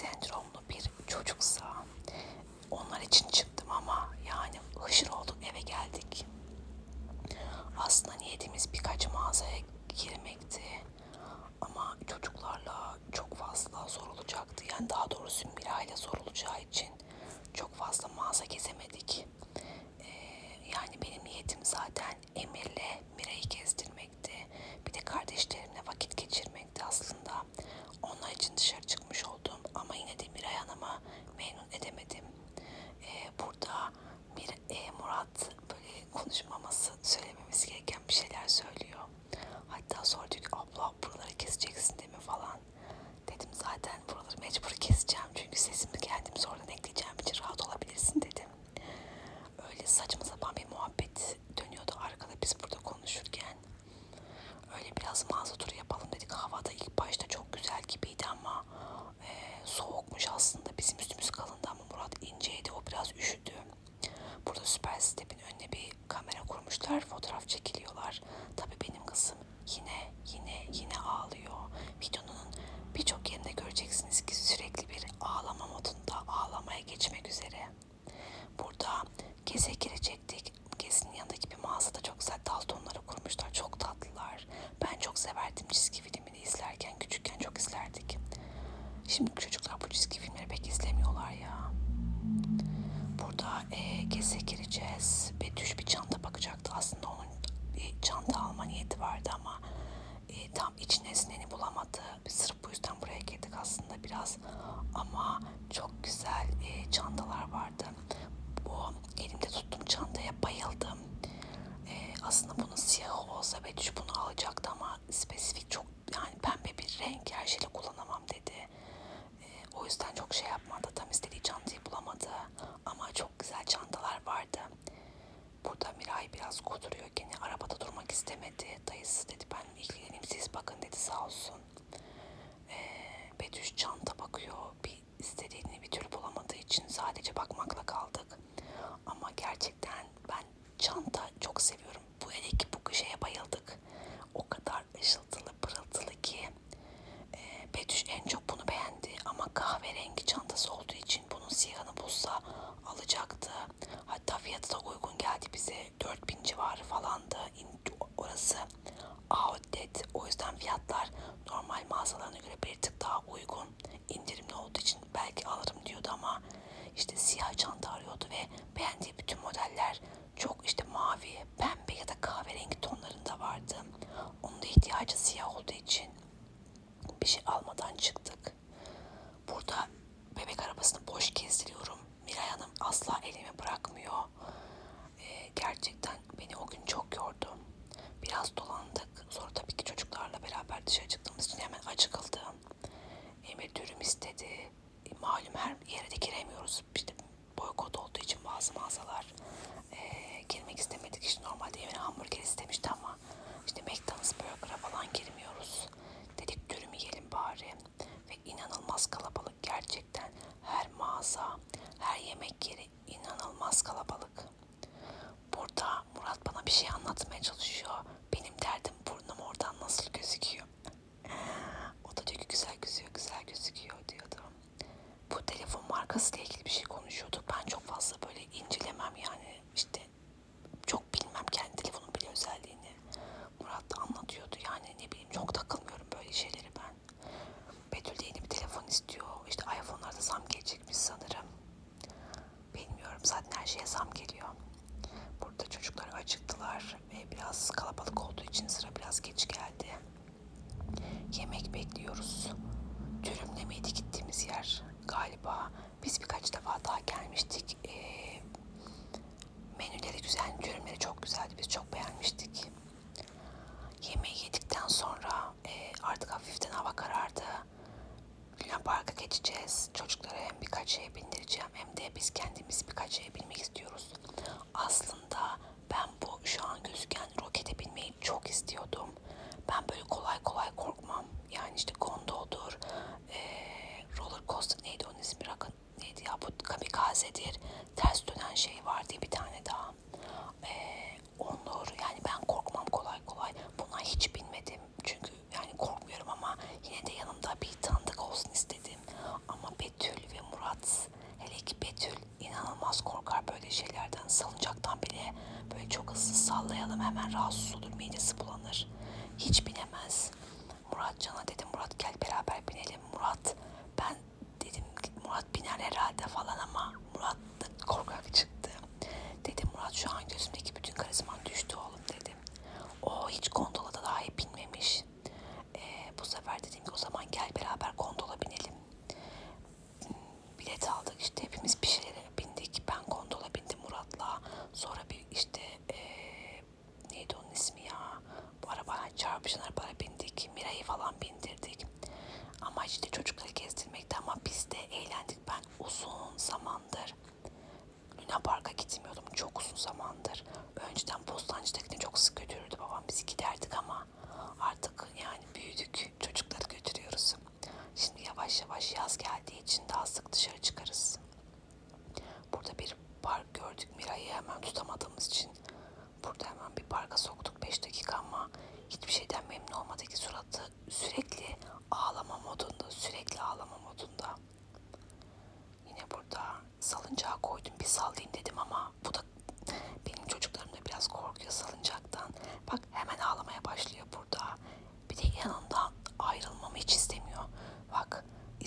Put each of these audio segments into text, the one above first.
sendromlu bir çocuksa onlar için çıktım ama yani hışır olduk eve geldik. Aslında niyetimiz birkaç mağazaya girmekti. Ama çocuklarla çok fazla zor olacaktı. Yani daha doğrusu Mira ile zor olacağı için çok fazla mağaza gezemedik. Ee, yani benim niyetim zaten Emir'le Mira'yı gezdirmekti. Bir de kardeşlerimle vakit geçirmekti aslında. Onlar için dışarı çıkmış oldum. Ama yine de Miray Hanım'ı memnun edemedim. Ee, burada bir e, Murat böyle konuşmaması, söylememesi gereken bir şeyler söylüyor. Hatta sonra diyor ki abla buraları keseceksin değil mi falan. Dedim zaten buraları mecbur keseceğim. Çünkü sesimi kendim sonradan ekleyeceğim için rahat olabilirsin dedim. Öyle saçma sapan bir muhabbet dönüyordu arkada biz burada konuşurken. Öyle biraz mağaza turu yapalım dedik. Havada ilk başta çok güzel gibiydi ama e, soğukmuş aslında. Bizim üstümüz kalındı ama Murat inceydi. O biraz üşüdü. Burada süper stepin önüne bir kamera kurmuşlar. Fotoğraf çekiliyorlar. Tabii benim kızım yine yine yine ağlıyor. Videonun birçok yerinde göreceksiniz ki sürekli bir ağlama modunda ağlamaya geçmek üzere. Burada geze girecektik. Gezinin yanındaki bir mağazada çok güzel Daltonları kurmuşlar. Çok tatlılar. Ben çok severdim çizgi filmini izlerken. Küçükken çok izlerdik. Şimdi çocuklar bu çizgi filmleri pek izlemiyorlar ya. Burada e, geze gireceğiz. Betüş bir çanta bakacaktı. Aslında onun bir çanta alma niyeti vardı ama e, tam iç nesneni bulamadı. Biz sırf bu yüzden buraya girdik aslında biraz. Ama çok güzel e, çantalar vardı. Bu elimde tuttuğum çantaya bayıldım. E, aslında bunun siyahı olsa Betüş bunu alacaktı ama spesifik çok yani pembe bir renk her şeyle kullanamam dedi. E, o yüzden çok şey yapmadı. Tam istediği çantayı bulamadı. Ama çok güzel çantalar vardı. Burada Miray biraz kuduruyor gene. Arabada durmak istemedi. Dayısı dedi ben ilgileneyim siz bakın dedi sağ olsun. Ee, Betüş çanta bakıyor. Bir istediğini bir türlü bulamadığı için sadece bakmakla kaldık. Ama gerçekten ben çanta çok seviyorum. Bu hele ki bu şeye bayıldık. O kadar ışıltılı pırıltılı ki. Ee, Betüş en çok bunu beğendi ama kahverengi çantası olduğu için bunun siyahını bulsa alacaktı. Hatta fiyatı da uygun geldi bize. 4000 civarı falandı. Orası outlet. O yüzden fiyatlar normal mağazalarına göre bir tık daha uygun. İndirimli olduğu için belki alırım diyordu ama işte siyah çanta arıyordu ve beğendiği bütün modeller çok işte mavi, pembe ya da kahverengi tonlarında vardı. Onun da ihtiyacı siyah olduğu için şey almadan çıktık. Burada bebek arabasını boş gezdiriyorum. Miray Hanım asla elimi bırakmıyor. Ee, gerçekten beni o gün çok yordu. Biraz dolandık. Sonra tabii ki çocuklarla beraber dışarı çıktığımız için hemen acıkıldım. Emir dürüm istedi. E, malum her yere de giremiyoruz. İşte boykot olduğu için bazı mağazalar e, girmek istemedik. İşte normalde Emir hamburger istemişti ama işte McDonald's burger'a falan girmiyoruz inanılmaz kalabalık gerçekten. Her mağaza, her yemek yeri inanılmaz kalabalık. Burada Murat bana bir şey anlatmaya çalışıyor. Benim derdim burnum oradan nasıl gözüküyor. o da diyor ki güzel gözüküyor, güzel gözüküyor diyordu. Bu telefon markasıyla ilgili bir şey konuşuyorduk. Ben çok fazla böyle incelemem yani şeye bindireceğim. Hem de biz kendimiz birkaç şeye binmeyeceğiz.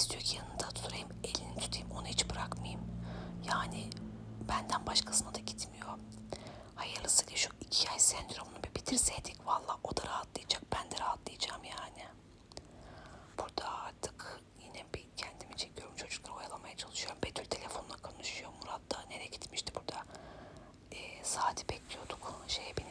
istiyor ki yanında tutayım, elini tutayım, onu hiç bırakmayayım. Yani benden başkasına da gitmiyor. Hayırlısı ki şu iki ay sendromunu bir bitirseydik valla o da rahatlayacak, ben de rahatlayacağım yani. Burada artık yine bir kendimi çekiyorum, çocukları oyalamaya çalışıyorum. Betül telefonla konuşuyor, Murat da nereye gitmişti burada? E, saati bekliyorduk, şeye bin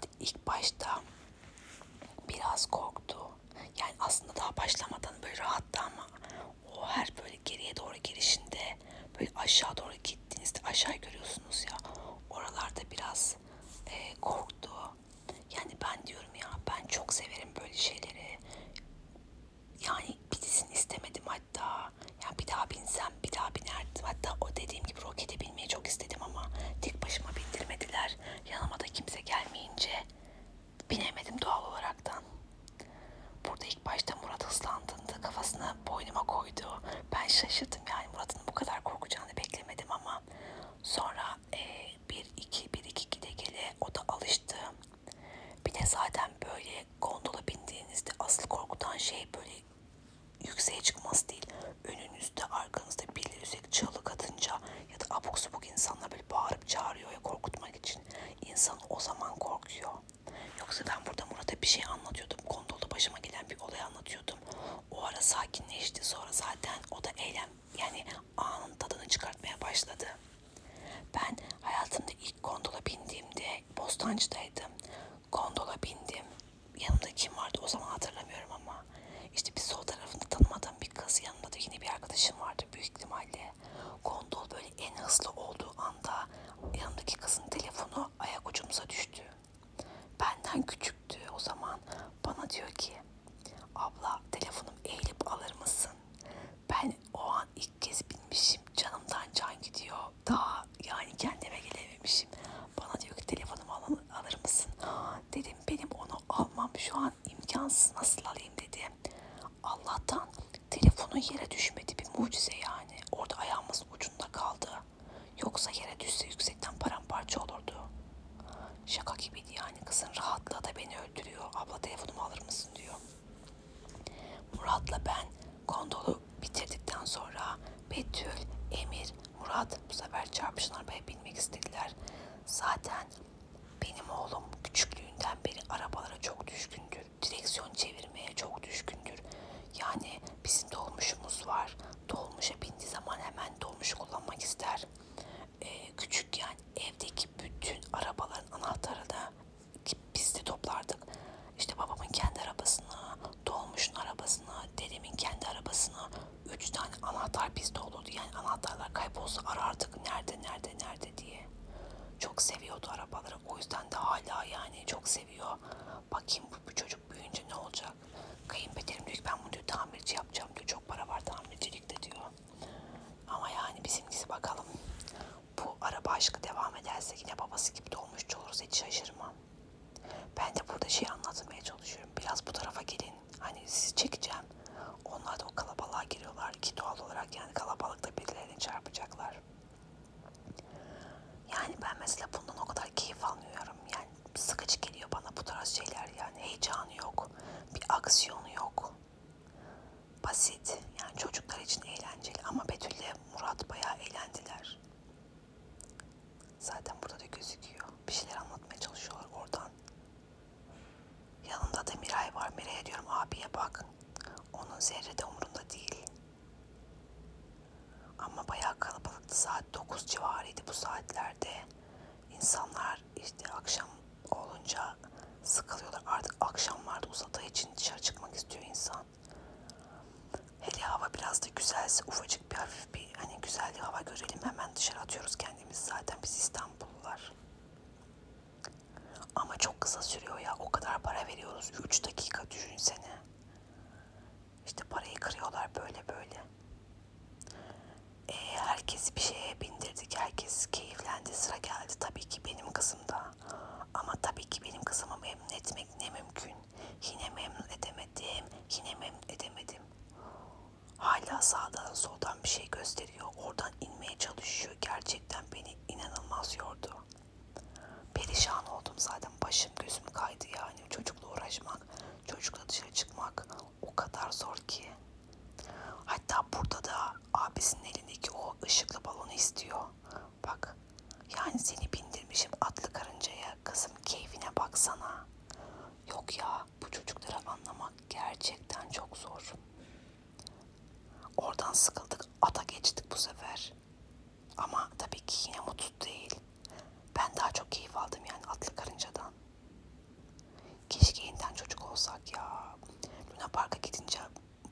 Fakat ilk başta biraz korktu. Yani aslında daha başlamadan böyle rahattı ama o her böyle geriye doğru girişinde böyle aşağı doğru gittiğinizde aşağı görüyorsunuz ya oralarda biraz e, korktu. Yani ben diyorum ya ben çok severim böyle şeyleri. Yani bitisini istemedim hatta. Yani bir daha binsem bir daha binerdim. Hatta o dediğim gibi rokete binmeyi çok istedim ama tek başıma bindirmediler. Yanıma da kimse gelmedi. Neyse ben burada Murat'a bir şey anlatıyordum. Kondolda başıma gelen bir olay anlatıyordum. O ara sakinleşti. Sonra zaten o da eylem yani anın tadını çıkartmaya başladı. Ben hayatımda ilk gondola bindiğimde Bostancı'daydım. Gondola bindim. Yanımda kim vardı o zaman hatırlamıyorum ama. İşte bir sol tarafında tanımadığım bir kız yanımda da yine bir arkadaşım vardı büyük ihtimalle. Gondol böyle en hızlı olduğu anda yanımdaki kızın telefonu ayak ucumuza telefonumu alır mısın diyor. Murat'la ben gondolu bitirdikten sonra Betül, Emir, Murat bu sefer çarpışın arabaya binmek istediler. Zaten benim oğlum küçüklüğünden beri arabalara çok düşkündür. Direksiyon çevirmeye çok düşkündür. Yani bizim dolmuşumuz var. Dolmuşa bindiği zaman hemen dolmuşu kullanmak ister. Ee, küçükken evdeki bütün arabaların anahtarını biz de toplardık. İşte babamın kendi arabasını, dolmuşun arabasını, dedemin kendi arabasını. Üç tane anahtar bizde olurdu. Yani anahtarlar kaybolsa arardık nerede nerede nerede diye. Çok seviyordu arabaları. O yüzden de hala yani çok seviyor. Bakayım bu, bu çocuk büyüyünce ne olacak? Kayınpederim diyor ki ben bunu diyor tamirci yapacağım diyor. Çok para var tamircilikte diyor. Ama yani bizimkisi bakalım. Bu araba aşkı devam babası gibi dolmuşçu olursa hiç şaşırmam. Ben de burada şey anlatmaya çalışıyorum. Biraz bu tarafa gelin. Hani sizi çekeceğim. Onlar da o kalabalığa giriyorlar ki doğal olarak yani kalabalıkta birilerini çarpacaklar. Yani ben mesela bundan o kadar keyif almıyorum. Yani sıkıcı geliyor bana bu tarz şeyler yani. Heyecanı yok. Bir aksiyonu yok. Basit. Yani çocuklar için eğlenceli. Ama Betül ile Murat bayağı eğlendiler. Zaten burada da gözüküyor. Bir şeyler anlatmaya çalışıyorlar oradan. Yanında da Miray var. Miray'a diyorum abiye bak. Onun zerre de umurunda değil. Ama bayağı kalabalıktı. Saat 9 civarıydı bu saatlerde. İnsanlar işte akşam olunca sıkılıyorlar. Artık akşamlarda uzadığı için dışarı çıkmak istiyor insan. Hele hava biraz da güzelse ufacık bir hafif bir hani güzel bir hava görelim hemen dışarı atıyoruz kendimizi. Zaten biz İstanbullular. Ama çok kısa sürüyor ya. O kadar para veriyoruz. 3 dakika düşünsene. Böyle böyle. E, herkesi bir şeye bindirdik. Herkes keyiflendi. Sıra geldi tabii ki benim kızımda. Ama tabii ki benim kızımı memnun etmek ne mümkün. Yine memnun edemedim. Yine memnun edemedim. Hala sağdan soldan bir şey gösteriyor. Oradan inmeye çalışıyor. Gerçekten beni inanılmaz yordu. Perişan oldum zaten. Başım gözüm kaydı yani. Çocukla uğraşmak, çocukla dışarı çıkmak o kadar zor ki. Hatta burada da abisinin elindeki o ışıklı balonu istiyor. Bak yani seni bindirmişim atlı karıncaya. Kızım keyfine baksana. Yok ya bu çocukları anlamak gerçekten çok zor. Oradan sıkıldık ata geçtik bu sefer. Ama tabii ki yine mutlu değil. Ben daha çok keyif aldım yani atlı karıncadan. Keşke yeniden çocuk olsak ya. Luna Park'a gidince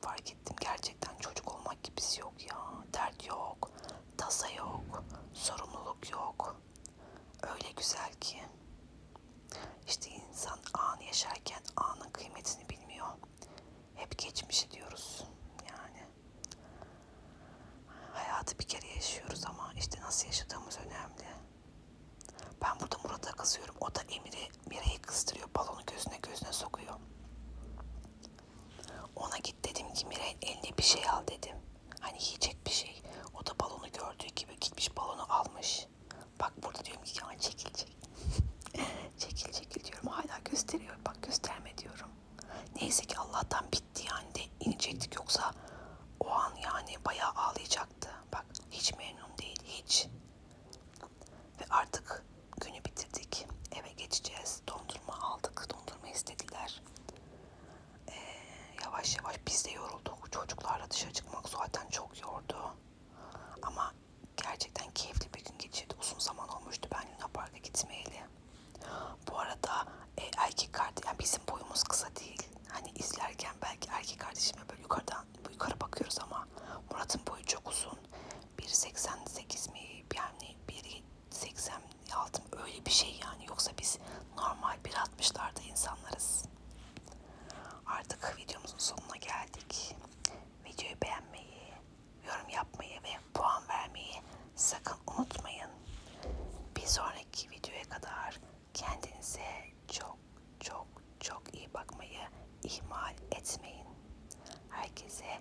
fark ettim gerçekten çocuk olmak gibisi yok ya. Dert yok, tasa yok, sorumluluk yok. Öyle güzel ki. İşte insan anı yaşarken anın kıymetini bilmiyor. Hep geçmişi diyoruz yani. Hayatı bir kere yaşıyoruz ama işte nasıl yaşadığımız önemli. Ben burada Murat'a kızıyorum. O da Emir'i Miray'ı kıstırıyor. Balonu gözüne gözüne sokuyor. Ona git dedim ki Miray'ın eline bir şey al dedim. Hani yiyecek bir şey. O da balonu gördüğü gibi gitmiş balonu almış. Bak burada diyorum ki ya çekil çekil. çekil çekil diyorum. Hala gösteriyor. Bak gösterme diyorum. Neyse ki Allah'tan bitti yani de inecektik yoksa o an yani bayağı ağlayacaktı. Bak hiç memnun değil hiç. Ve artık günü bitirdik. Eve geçeceğiz. Dondurma aldık. Dondurma istediler. Ee, yavaş yavaş biz de yorulduk. Çocuklarla dışarı çıkmak zaten çok yordu. Ama gerçekten keyifli bir gün geçirdi. Uzun zaman olmuştu ben Luna Park'a gitmeyeli. Bu arada e, erkek kardeş, yani bizim boyumuz kısa değil. Hani izlerken belki erkek kardeşime böyle yukarıdan yukarı bakıyoruz ama Murat'ın boyu çok uzun. 1.88 mi yani 1.86 mı öyle bir şey yani. Yoksa biz normal 1.60'larda insanlarız. Artık videomuzun sonuna geldik. Videoyu beğenmeyi, yorum yapmayı ve puan vermeyi sakın unutmayın. Bir sonraki videoya kadar kendinize çok çok çok iyi bakmayı ihmal etmeyin. Herkese